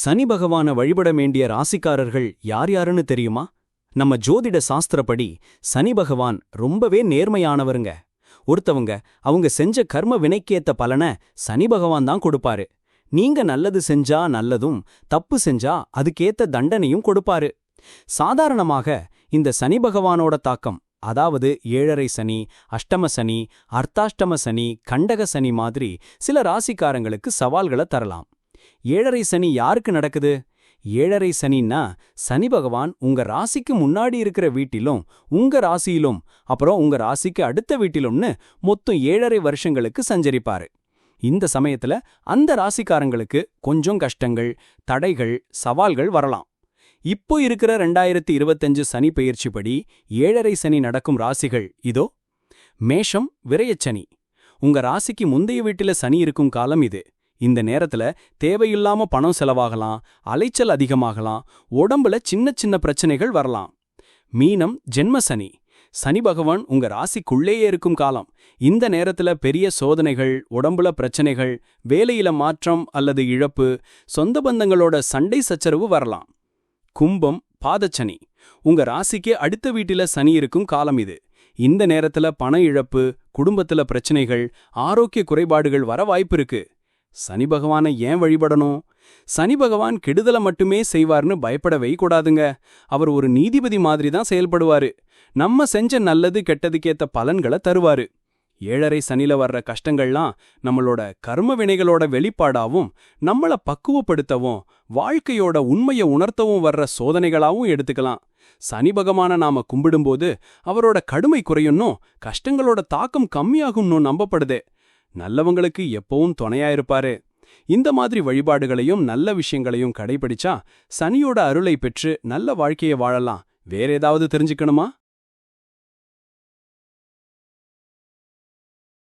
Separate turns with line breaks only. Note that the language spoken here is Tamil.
சனி பகவான வழிபட வேண்டிய ராசிக்காரர்கள் யார் யாருன்னு தெரியுமா? நம்ம ஜோதிட சாஸ்திரப்படி சனி பகவான் ரொம்பவே நேர்மையானவருங்க. ஒருத்தவங்க அவங்க செஞ்ச கர்ம வினைக்கேத்த பலனை சனி பகவான் தான் கொடுப்பாரு. நீங்க நல்லது செஞ்சா நல்லதும் தப்பு செஞ்சா அதுக்கேத்த தண்டனையும் கொடுப்பாரு. சாதாரணமாக இந்த சனி பகவானோட தாக்கம் அதாவது ஏழரை சனி அஷ்டம சனி அர்த்தாஷ்டம சனி கண்டக சனி மாதிரி சில ராசிக்காரங்களுக்கு சவால்களை தரலாம். ஏழரை சனி யாருக்கு நடக்குது? ஏழரை சனின்னா சனி பகவான் உங்க ராசிக்கு முன்னாடி இருக்கிற வீட்டிலும் உங்க ராசியிலும் அப்புறம் உங்க ராசிக்கு அடுத்த வீட்டிலும்னு மொத்தம் ஏழரை வருஷங்களுக்கு சஞ்சரிப்பாரு. இந்த சமயத்துல அந்த ராசிக்காரங்களுக்கு கொஞ்சம் கஷ்டங்கள் தடைகள் சவால்கள் வரலாம். இப்போ இருக்கிற ரெண்டாயிரத்தி இருபத்தஞ்சு சனி பயிற்சிப்படி ஏழரை சனி நடக்கும் ராசிகள் இதோ மேஷம் விரயச்சனி. உங்க ராசிக்கு முந்தைய வீட்டில சனி இருக்கும் காலம் இது. இந்த நேரத்துல தேவையில்லாம பணம் செலவாகலாம் அலைச்சல் அதிகமாகலாம் உடம்புல சின்ன சின்ன பிரச்சனைகள் வரலாம். மீனம் ஜென்ம சனி. சனி பகவான் உங்க ராசிக்குள்ளேயே இருக்கும் காலம். இந்த நேரத்துல பெரிய சோதனைகள் உடம்புல பிரச்சனைகள் வேலையில மாற்றம் அல்லது இழப்பு சொந்த பந்தங்களோட சண்டை சச்சரவு வரலாம். கும்பம் பாதச்சனி. உங்க ராசிக்கு அடுத்த வீட்டில சனி இருக்கும் காலம் இது. இந்த நேரத்துல பண இழப்பு குடும்பத்துல பிரச்சனைகள் ஆரோக்கிய குறைபாடுகள் வர வாய்ப்பு இருக்கு. சனி பகவானை ஏன் வழிபடணும்? சனி பகவான் கெடுதலை மட்டுமே செய்வார்னு பயப்படவே கூடாதுங்க அவர் ஒரு நீதிபதி மாதிரி தான் செயல்படுவாரு. நம்ம செஞ்ச நல்லது கெட்டதுக்கேத்த பலன்களை தருவாரு. ஏழரை சனில வர்ற கஷ்டங்கள்லாம் நம்மளோட கர்ம வினைகளோட வெளிப்பாடாவும் நம்மள பக்குவப்படுத்தவும் வாழ்க்கையோட உண்மைய உணர்த்தவும் வர்ற சோதனைகளாவும் எடுத்துக்கலாம். சனி பகவான நாம கும்பிடும்போது அவரோட கடுமை குறையும்னும் கஷ்டங்களோட தாக்கம் கம்மியாகும்னு நம்பப்படுதே. நல்லவங்களுக்கு எப்பவும் துணையா இருப்பாரு. இந்த மாதிரி வழிபாடுகளையும் நல்ல விஷயங்களையும் கடைபிடிச்சா சனியோட அருளை பெற்று நல்ல வாழ்க்கையை வாழலாம். வேற ஏதாவது தெரிஞ்சுக்கணுமா?